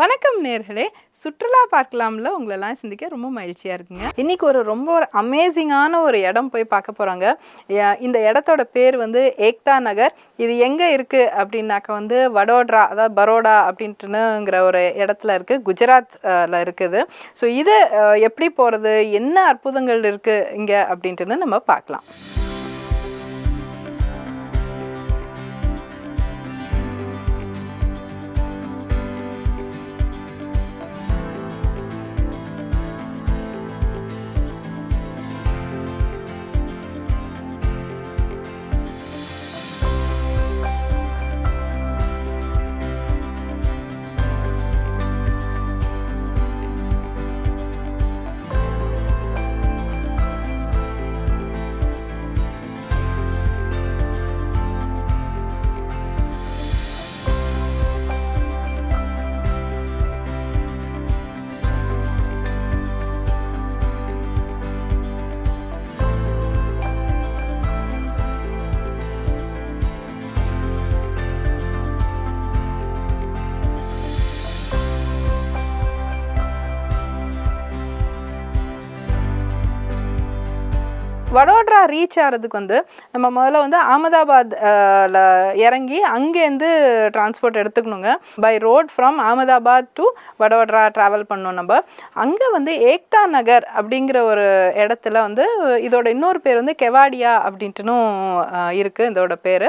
வணக்கம் நேர்களே. சுற்றுலா பார்க்கலாம்ல. உங்களெல்லாம் சிந்திக்க ரொம்ப மகிழ்ச்சியாக இருக்குங்க. இன்றைக்கி ஒரு ரொம்ப ஒரு அமேசிங்கான ஒரு இடம் போய் பார்க்க போகிறாங்க இந்த இடத்தோட பேர் வந்து ஏக்தா நகர். இது எங்கே இருக்குது அப்படின்னாக்க வந்து வடோட்ரா அதாவது பரோடா அப்படின்ட்டுங்கிற ஒரு இடத்துல இருக்குது குஜராத்தில் இருக்குது. ஸோ இது எப்படி போகிறது என்ன அற்புதங்கள் இருக்குது இங்கே? அப்படின்ட்டுன்னு நம்ம பார்க்கலாம். வடோட்ரா ரீச் ஆகிறதுக்கு வந்து நம்ம முதல்ல வந்து அகமதாபாத் இறங்கி அங்கேருந்து transport எடுத்துக்கணுங்க. By road from Ahmedabad to Vadodara travel பண்ணோம் நம்ம. அங்கே வந்து ஏக்தா நகர் அப்படிங்கிற ஒரு இடத்துல வந்து இதோட இன்னொரு பேர் வந்து கெவாடியா அப்படின்ட்டுனும் இருக்குது இதோட பேர்.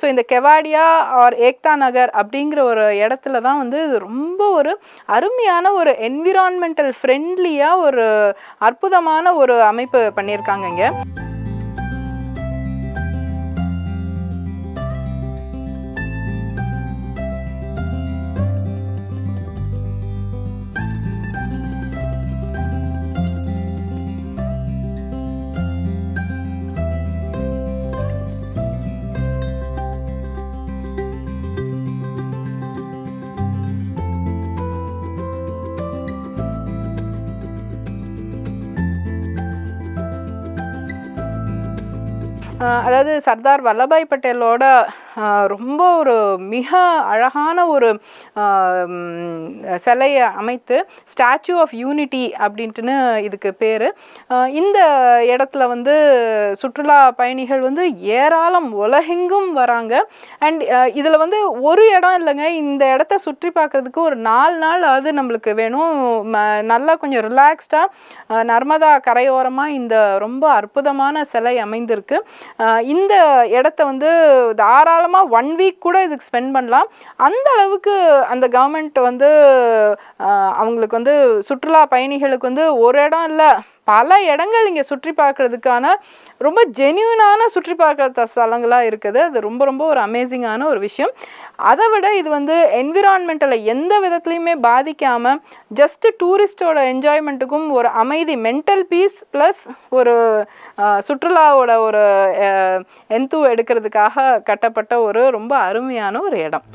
ஸோ இந்த கெவாடியா ஆர் ஏக்தா நகர் அப்படிங்கிற ஒரு இடத்துல தான் வந்து இது ரொம்ப ஒரு அருமையான ஒரு என்விரான்மெண்டல் ஃப்ரெண்ட்லியாக ஒரு அற்புதமான ஒரு அமைப்பு பண்ணியிருக்காங்க இங்கே ஆஹ் அதாவது சர்தார் வல்லபாய் பட்டேலோட ரொம்ப ஒரு மிக அழகான ஒரு சிலையை அமைத்து ஸ்டாச்சு ஆஃப் யூனிட்டி அப்படின்ட்டுன்னு இதுக்கு பேர். இந்த இடத்துல வந்து சுற்றுலா பயணிகள் வந்து ஏராளம் உலகெங்கும் வராங்க. அண்ட் இதில் வந்து ஒரு இடம் இல்லைங்க. இந்த இடத்த சுற்றி பார்க்குறதுக்கு ஒரு நாலு நாள் அது நம்மளுக்கு வேணும். நல்லா கொஞ்சம் ரிலாக்ஸ்டாக நர்மதா கரையோரமாக இந்த ரொம்ப அற்புதமான சிலை அமைந்திருக்கு. இந்த இடத்த வந்து தாராளம் தாராளமாக ஒன் வீக் கூட இதுக்கு ஸ்பெண்ட் பண்ணலாம். அந்த அளவுக்கு அந்த கவர்மெண்ட் வந்து அவங்களுக்கு வந்து சுற்றுலா பயணிகளுக்கு வந்து ஒரு இடம் இல்லை. பல இடங்கள் இங்கே சுற்றி பார்க்கறதுக்கான ரொம்ப ஜென்யூனான சுற்றி பார்க்குற ஸ்தலங்களாக இருக்குது. அது ரொம்ப ரொம்ப ஒரு அமேசிங்கான ஒரு விஷயம். அதை விட இது வந்து என்விரான்மெண்ட்டில் எந்த விதத்துலையுமே பாதிக்காமல் ஜஸ்ட்டு டூரிஸ்டோட என்ஜாய்மெண்ட்டுக்கும் ஒரு அமைதி மென்டல் பீஸ் ப்ளஸ் ஒரு சுற்றுலாவோட ஒரு எந்தூ எடுக்கிறதுக்காக கட்டப்பட்ட ஒரு ரொம்ப அருமையான ஒரு இடம்.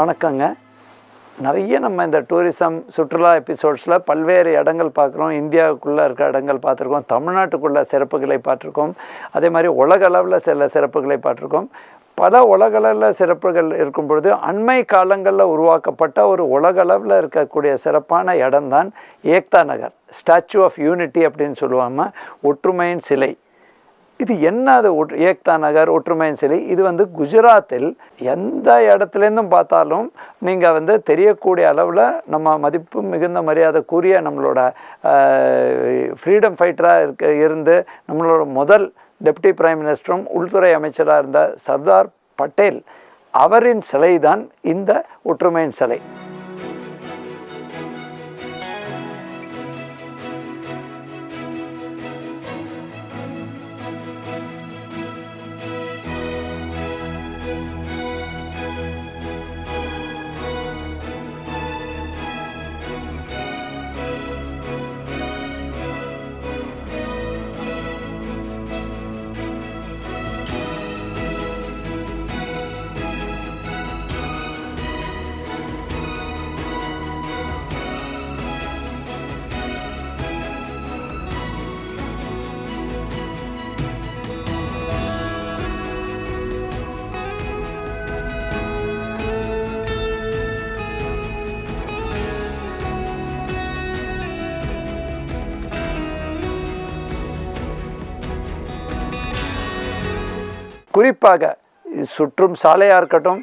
வணக்கங்க. நிறைய நம்ம இந்த டூரிசம் சுற்றுலா எபிசோட்ஸில் பல்வேறு இடங்கள் பார்க்குறோம். இந்தியாவுக்குள்ளே இருக்க இடங்கள் பார்த்துருக்கோம். தமிழ்நாட்டுக்குள்ள சிறப்புகளை பார்த்துருக்கோம். அதே மாதிரி உலக அளவில் சில சிறப்புகளை பார்த்துருக்கோம். பல உலகளவில் சிறப்புகள் இருக்கும் பொழுது அண்மை காலங்களில் உருவாக்கப்பட்ட ஒரு உலகளவில் இருக்கக்கூடிய சிறப்பான இடம்தான் Ekta Nagar. Statue of unity அப்படின்னு சொல்லுவாமல் ஒற்றுமையின் சிலை. இது என்ன அது ஒட் ஏக்தா நகர் ஒற்றுமையின் சிலை. இது வந்து குஜராத்தில் எந்த இடத்துலேருந்தும் பார்த்தாலும் நீங்கள் வந்து தெரியக்கூடிய அளவில் நம்ம மதிப்பு மிகுந்த மரியாதைக்குரிய நம்மளோட ஃப்ரீடம் ஃபைட்டராக இருக்க இருந்து நம்மளோட முதல் டெப்டி பிரைம் மினிஸ்டரும் உள்துறை அமைச்சராக இருந்த சர்தார் பட்டேல் அவரின் சிலை தான் இந்த ஒற்றுமையின் சிலை. குறிப்பாக சுற்றும் சாலையாக இருக்கட்டும்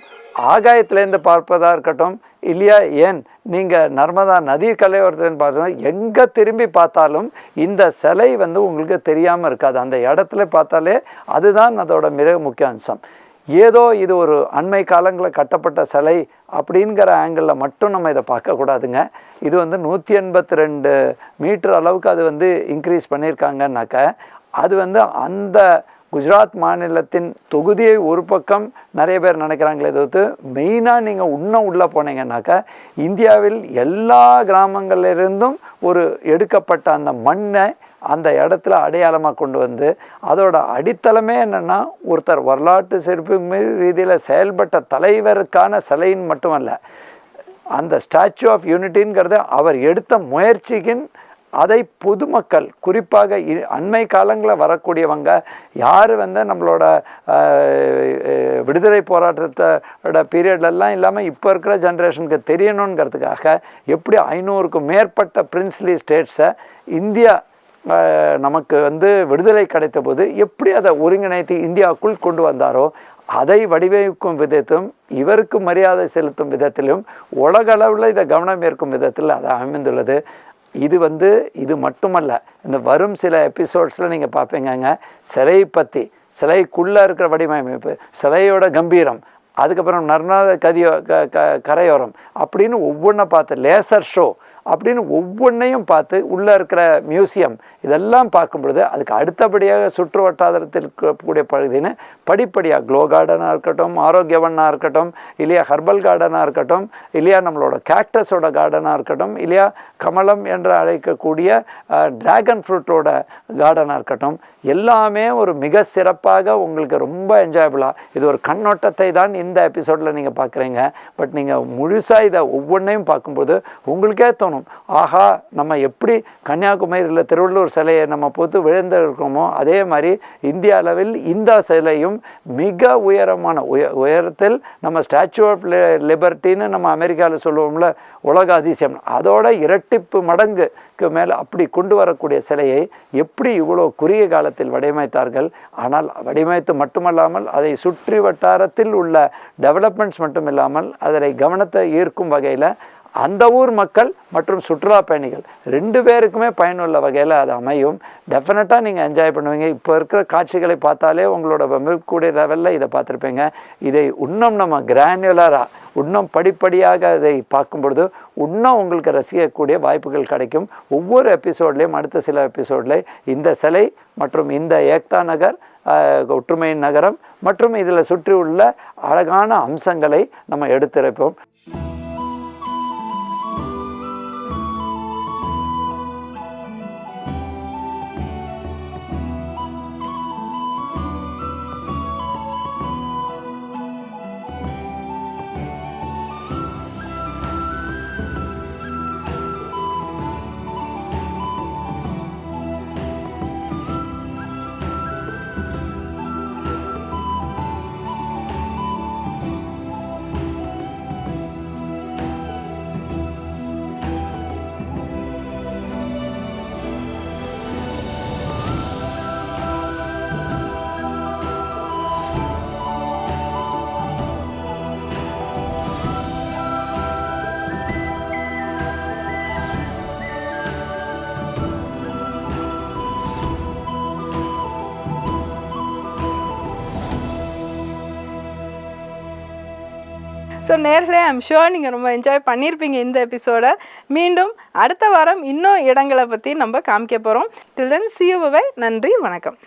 ஆகாயத்திலேருந்து பார்ப்பதாக இருக்கட்டும் இல்லையா? ஏன்? நீங்கள் நர்மதா நதி கலையோரத்துலேருந்து பார்த்தோம் எங்கே திரும்பி பார்த்தாலும் இந்த சிலை வந்து உங்களுக்கு தெரியாமல் இருக்காது. அந்த இடத்துல பார்த்தாலே அதுதான் அதோட மிக முக்கிய அம்சம். ஏதோ இது ஒரு அண்மை காலங்களில் கட்டப்பட்ட சிலை அப்படிங்கிற ஆங்கிளில் மட்டும் நம்ம இதை பார்க்கக்கூடாதுங்க இது வந்து நூற்றி எண்பத்தி ரெண்டு மீட்டர் அளவுக்கு அது வந்து இன்க்ரீஸ் பண்ணியிருக்காங்கன்னாக்க அது வந்து அந்த குஜராத் மாநிலத்தின் தொகுதியை ஒரு பக்கம் நிறைய பேர் நினைக்கிறாங்களே தவிர்த்து மெயினாக நீங்கள் இன்னும் உள்ளே போனீங்கன்னாக்கா இந்தியாவில் எல்லா கிராமங்களிலிருந்தும் ஒரு எடுக்கப்பட்ட அந்த மண்ணை அந்த இடத்துல அடையாளமாக கொண்டு வந்து அதோட அடித்தளமே என்னென்னா ஒருத்தர் வரலாற்று சிறப்பு ரீதியில் செயல்பட்ட தலைவருக்கான சிலைன்னு மட்டுமல்ல அந்த ஸ்டாச்சு ஆஃப் யூனிட்டிங்கிறத அவர் எடுத்த முயற்சிக்கின் அதை பொதுமக்கள் குறிப்பாக இ- அண்மை காலங்களில் வரக்கூடியவங்க யார் வந்து நம்மளோட விடுதலை போராட்டத்தோட பீரியட்லலாம் இல்லாமல் இப்போ இருக்கிற ஜென்ரேஷனுக்கு தெரியணுங்கிறதுக்காக எப்படி ஐநூறுக்கும் மேற்பட்ட பிரின்ஸ்லி ஸ்டேட்ஸை இந்தியா நமக்கு வந்து விடுதலை கிடைத்த போது எப்படி அதை ஒருங்கிணைத்து இந்தியாவுக்குள் கொண்டு வந்தாரோ அதை வடிவமைக்கும் விதத்திலும் இவருக்கு மரியாதை செலுத்தும் விதத்திலும் உலகளவில் இதை கவனம் ஏற்கும் விதத்தில் அது அமைந்துள்ளது. இது வந்து இது மட்டுமல்ல இந்த வரும் சில எபிசோட்ஸில் நீங்கள் பார்ப்பீங்கங்க சிலை பற்றி சிலைக்குள்ளே இருக்கிற வடிவமைப்பு சிலையோட கம்பீரம் அதுக்கப்புறம் நர்மதா கதியோ க க கரையோரம் அப்படின்னு ஒவ்வொன்றை பார்த்து லேசர் ஷோ அப்படின்னு ஒவ்வொன்றையும் பார்த்து உள்ளே இருக்கிற மியூசியம் இதெல்லாம் பார்க்கும் பொழுது அதுக்கு அடுத்தபடியாக சுற்று வட்டாரத்தில் இருக்கக்கூடிய பகுதின்னு படிப்படியாக க்ளோ கார்டனாக இருக்கட்டும் ஆரோக்கியவனாக இருக்கட்டும் இல்லையா ஹர்பல் கார்டனாக இருக்கட்டும் இல்லையா நம்மளோட கேக்டஸோட கார்டனாக இருக்கட்டும் இல்லையா கமலம் என்று அழைக்கக்கூடிய டிராகன் ஃப்ரூட்டோட கார்டனாக இருக்கட்டும் எல்லாமே ஒரு மிக சிறப்பாக உங்களுக்கு ரொம்ப என்ஜாயபுளாக இது ஒரு கண்ணோட்டத்தை தான் இந்த எபிசோடில் நீங்கள் பார்க்குறீங்க. பட் நீங்கள் முழுசாக இதை ஒவ்வொன்றையும் பார்க்கும்போது உங்களுக்கே தோணும் ஆஹா நம்ம எப்படி கன்னியாகுமரியில் திருவள்ளூர் சிலையை நம்ம பொறுத்து விழுந்திருக்கோமோ அதே மாதிரி இந்திய அளவில் இந்த சிலையும் மிக உயரமான உய உயரத்தில் நம்ம ஸ்டாச்சு ஆஃப் லிபர்ட்டின்னு நம்ம அமெரிக்காவில் சொல்லுவோம்ல உலக அதிசயம். அதோட இரட்டிப்பு மடங்குக்கு மேலே அப்படி கொண்டு வரக்கூடிய சிலையை எப்படி இவ்வளோ குறுகிய காலத்தில் வடிவமைத்தார்கள்? ஆனால் வடிவமைத்து மட்டுமல்லாமல் அதை சுற்றி வட்டாரத்தில் உள்ள டெவலப்மெண்ட்ஸ் மட்டும் இல்லாமல் அதனை கவனத்தை ஈர்க்கும் வகையில் அந்த ஊர் மக்கள் மற்றும் சுற்றுலா பயணிகள் ரெண்டு பேருக்குமே பயனுள்ள வகையில் அது அமையும். டெஃபினட்டாக நீங்கள் என்ஜாய் பண்ணுவீங்க. இப்போ இருக்கிற காட்சிகளை பார்த்தாலே உங்களோட மிகக்கூடிய லெவலில் இதை பார்த்துருப்பீங்க. இதை இன்னும் நம்ம கிரானுலராக இன்னும் படிப்படியாக அதை பார்க்கும் பொழுது இன்னும் உங்களுக்கு ரசிக்கக்கூடிய வாய்ப்புகள் கிடைக்கும். ஒவ்வொரு எபிசோட்லேயும் அடுத்த சில எபிசோடில் இந்த சிலை மற்றும் இந்த ஏக்தா நகர் ஒற்றுமையின் நகரம் மற்றும் இதில் சுற்றி உள்ள அழகான அம்சங்களை நம்ம எடுத்திருப்போம். ஸோ நேர்களே ஐம் ஷோர் நீங்கள் ரொம்ப என்ஜாய் பண்ணியிருப்பீங்க இந்த எபிசோடை மீண்டும் அடுத்த வாரம் இன்னும் இடங்களை பற்றி நம்ம காமிக்க போகிறோம் டில் தென் சியூவை நன்றி வணக்கம்.